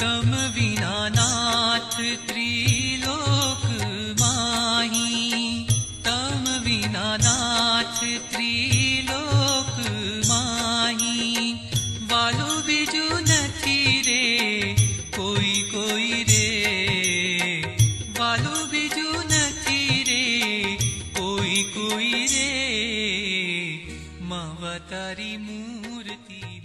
ीना ना त्रिलोक मा तं बीना ना त्रिलोक मा बाल बिजु नथी रे कोई कोई रे। बाल बिजु रे कोई कोई रे। मवतारी मूर्ति